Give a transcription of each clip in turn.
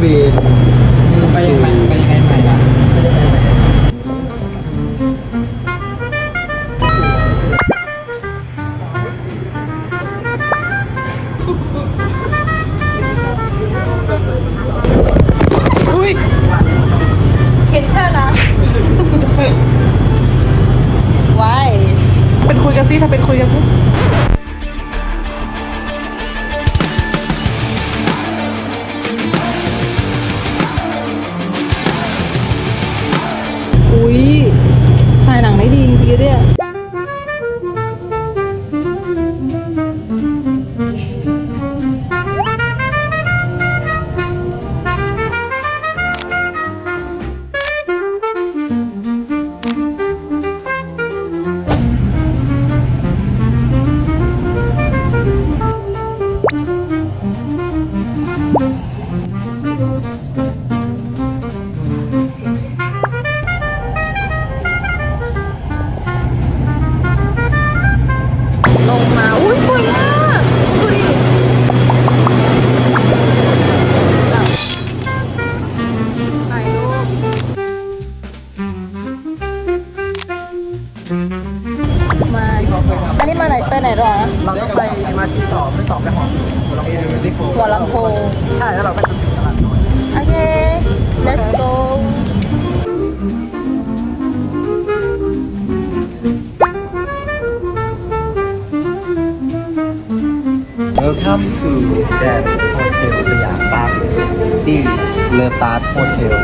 sabihin, Yeah. Welcome to Grand Hotel สยามปาร์คซิตี้เลอปาร์คโฮเทล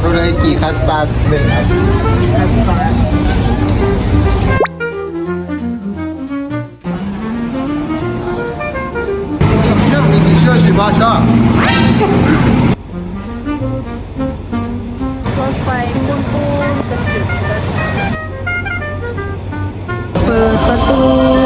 โดเรกิคัสตาสหนึ่งครับรถไฟปูนปุ้นกระสือกระสือเปิดประตู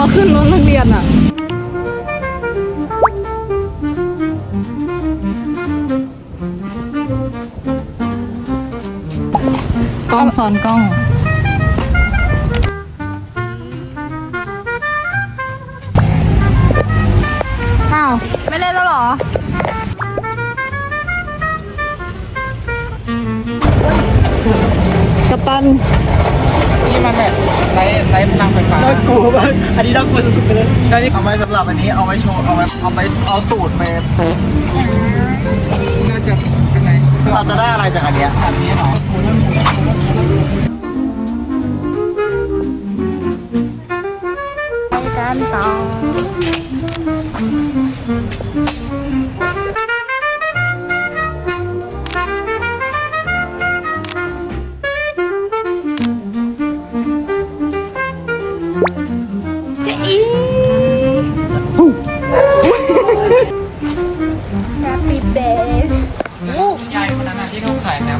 อขึ้นรถนักเรียนอะกล้องซ้อนกล้อง นนี้น่ากลัวสุดๆไปเลยแล้วนี่เอาไว้สำหรับอันนี้เอาไว้โชว์เอาไว้เอาไปเอาตูดไปน่าจะเป็นไรเราจะได้อะไรจากอันเนี้ยอันนี้เหรอไปกันต่อ ที่เขาขายน้ำ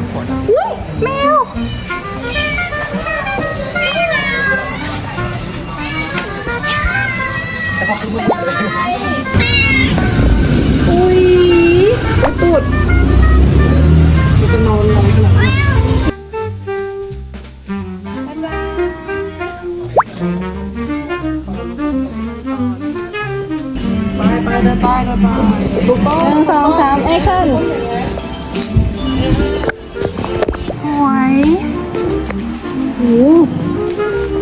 โห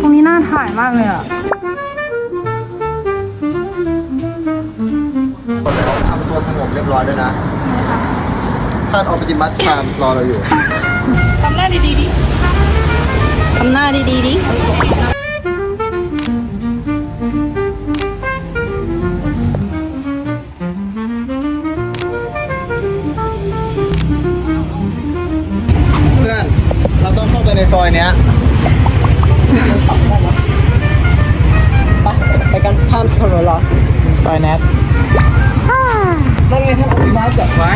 ตรงนี้น่าถ่ายมากเลยอะทำตัวสงบเรียบร้อยด้วยนะท่านออปติมัสพามรอเราอยู่ ทำหน้าดีๆดิ ทำหน้าดีๆดิเพื่อน เราต้องเข้าไปในซอยเนี้ย ไปกันข้ามถนนเหรอซอยแนทนั่นไงท่านออปติมัสอะไว้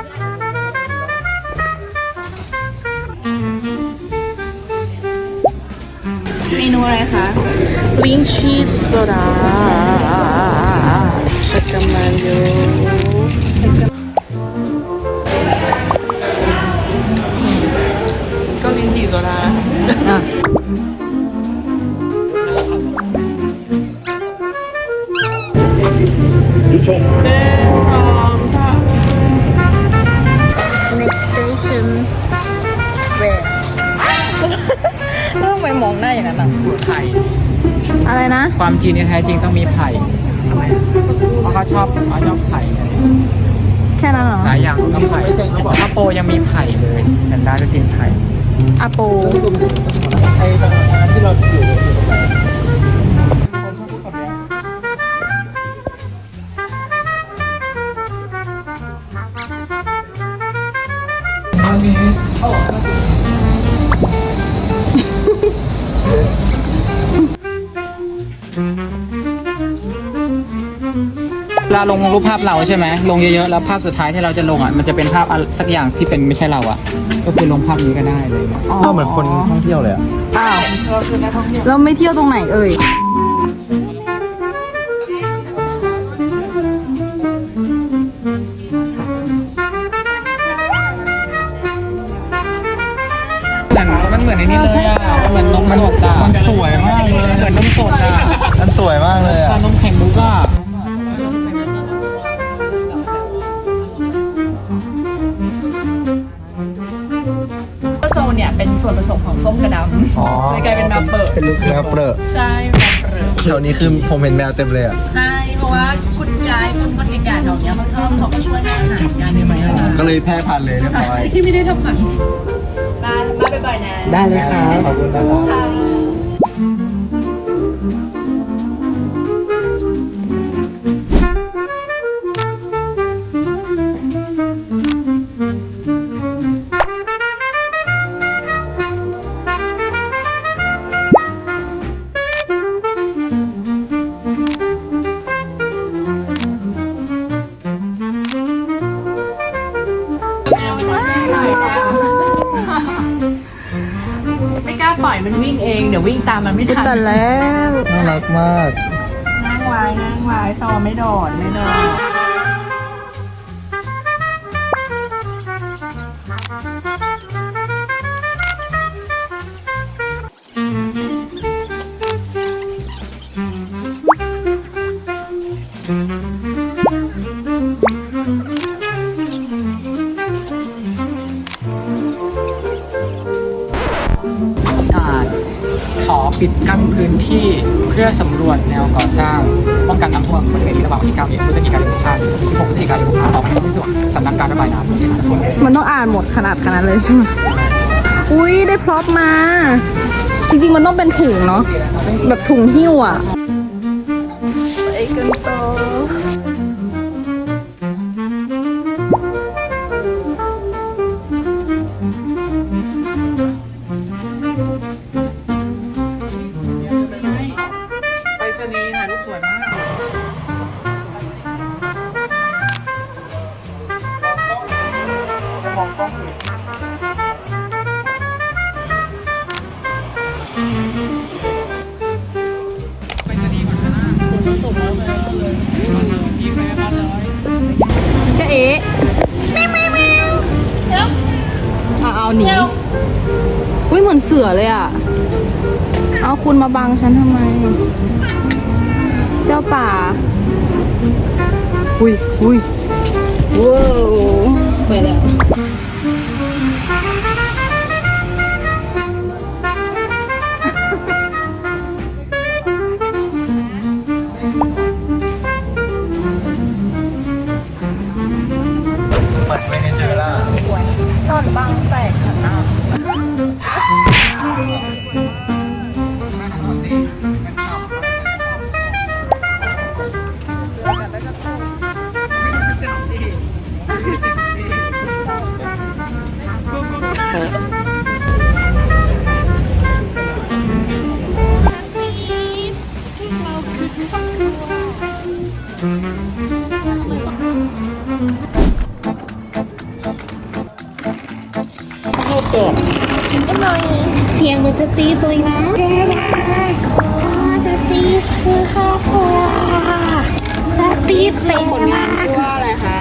เมนูอะไรคะลิงชีสโซดาชักกำลังอยู่ก็ลิ้นจี่โซดาอะเป็ ทำไมมองหน้าอย่างนั้นอะไผ่อะไรนะ ความจริงที่แท้จริงต้องมีไผ่ทำไมอะเพราะเขาชอบเขาชอบไผ่ไงแค่นั้นเหรอหลายอย่างต้องไผ่ถ้าโปยังมีไผ่เลยแพนด้าก็กินไผ่อาโปไอ้ทางที่เราอยู่ เวลาลงรูปภาพเราใช่ไหมลงเยอะๆแล้วภาพสุดท้ายที่เราจะลงอะมันจะเป็นภาพอะไรสักอย่างที่เป็นไม่ใช่เราอะ ก็คือลงภาพนี้ก็ได้เลยนะก็เหมือนคนท่องเที่ยวเลยอะ อ้าวเราไม่เที่ยวตรงไหนเอ่ย เนี่ยเป็นส่วนผสมของส้มกระดำอ๋อเลยกลายเป็นแมวเปิดเป็นลูกแมวเปรอะใช่แมวเปิดแถวนี้คือผมเห็นแมวเต็มเลยอะใช่เพราะว่าคุณยายคุณคนแก่ๆแถวเนี้ยเขาชอบเขาก็ช่วยให้อาหารกันได้ไหมก็เลยแพร่พันธุ์เลยเรียบร้อยที่ไม่ได้ทำหมันมามาบ่อยๆนะได้เลยครับ ขอบคุณนะครับ ค่ะามมันไม่ทันแต่แล้ว น่ารักมาก นั่งไว้นั่งไว้ซอไม่โดดไม่โดด 9เองพฤศจิกายน65 16พฤศจิกายนต่ออกมาที่ส่วนสำนักการระบายน้ำมันต้องอ่านหมดขนาดขนาดเลยใช่ไหมอุ้ยได้พร็อพมา จริงๆมันต้องเป็นถุงเนาะแบบถุงหิ้วอะ หนีอุ้ยเหมือนเสือเลยอะ เอาคุณมาบังฉันทำไม เจ้าป่า อุ้ยอุ้ยว้าวไปแล้ว เหมือนจะตีตัวนะแกนะจะตีคือครอบครัวจะตีเสียงผลงานชื่อว่าอะไรคะ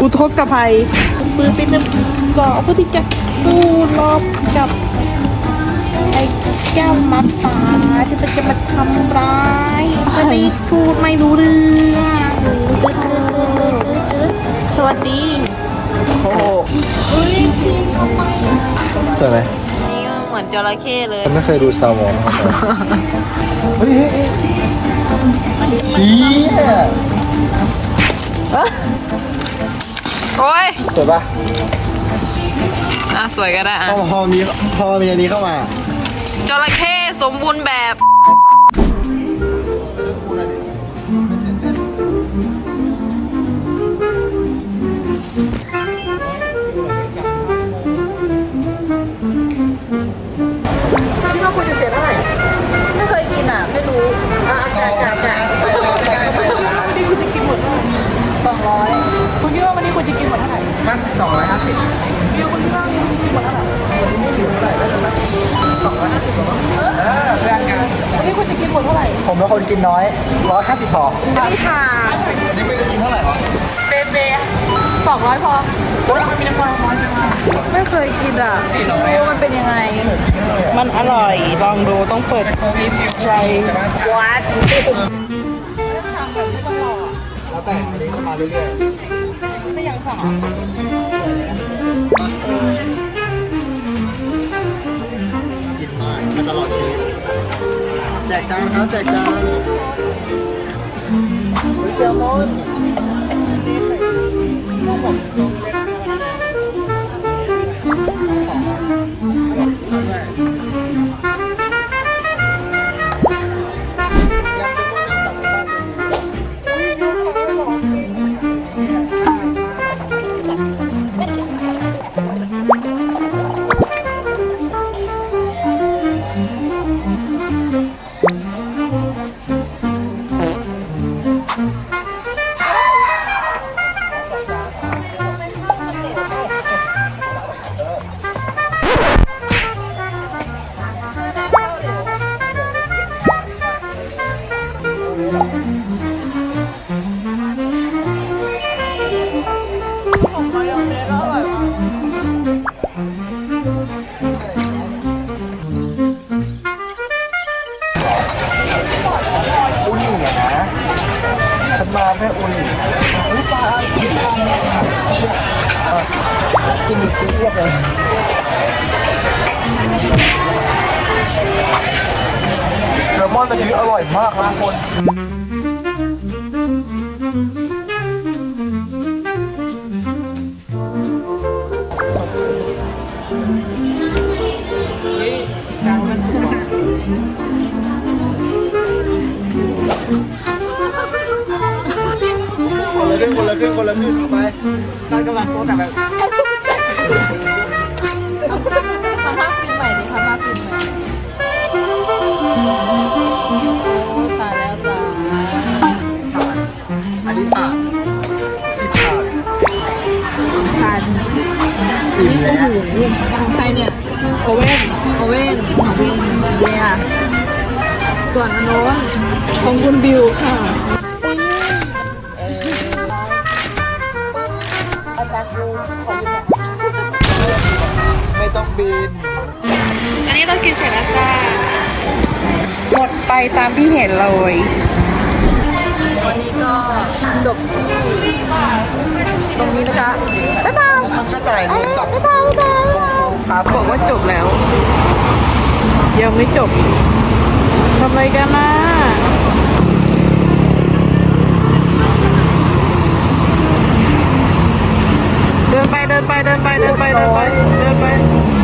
อุทกภัยมือเป็นเกาะเพื่อที่จะสู้รบกับไอ้เจ้ามัดป่าที่มันจะมาทำร้ายจะตีพูดไม่รู้เรื่องจืดจืดจืดจืดจืดสวัสดีโอ้โหสวยไหมนี่เห มือนจระเข้เลยฉันไม่เคยดู Star Wars มาก่อนเฮ้ยเฮ้ยเฮ้ยเชี้ยโอ้ยสวยปะอะสวยก็ได้อะพอพอมีพอมีอันนี้เข้ามาจระเข้สมบูรณ์แบบ รู้อะแกะแกะแกะไปเลยแกะไปเลยสองร้อยคุณคิดว่าวันนี้คุณจะกินหมดเท่าไหร่สักสองร้อยห้าสิบคิดว่าคุณคิดว่ากินหมดเท่าไหร่เออเพื่อนกันวันนี้คุณจะกินหมดเท่าไหร่ผมเป็นคนกินน้อยร้อยห้าสิบพอนี่ค่ะอันนี้คุณจะกินเท่าไหร่วะเบเบ สองร้อยพอโอ้ยมันมีน้ำมันน้อยจังไม่เคยกินอะไม่รู้ว่ามันเป็นยังไง มันอร่อยลองดูต้องเปิดใจวัดแล้วแต่อันนี้เข้ามาเรื่อยๆไม่ยังสองกินมากมาตลอดชีวิตแจกจานครับแจกจานเฮ้ย Cool. แม่อุ่นอุ้ยปลาอุ้ยปลากินกินเรียบเลยแซลมอนตะกี้อร่อยมากครับคน คนละครึ่งคนละครึ่งคนละครึ่งเอาไปเรากำลังโซดแต่แบบทำภาพฟิล์มใหม่ดิทำภาพฟิล์มใหม่โอ้ตายแล้วตายอันนี้ปากสิบบาทชาญอันนี้โอ้โหของใครเนี่ย โอเว่น โอเว่น ของวินเดียส่วนอันโน้นของคุณบิวค่ะ นนี้เรากินเสร็จแล้วจ้า หมดไปตามที่เห็นเลย วันนี้ก็จบที่ ตรงนี้นะคะ บ๊ายบาย มันก็จ่ายเงินกับบ๊ายบายบ๊ายบายครับบอกว่าจบแล้ว ยังไม่จบทำอะไรกันนะเดินไปเดินไปเดินไปเดินไปเดินไป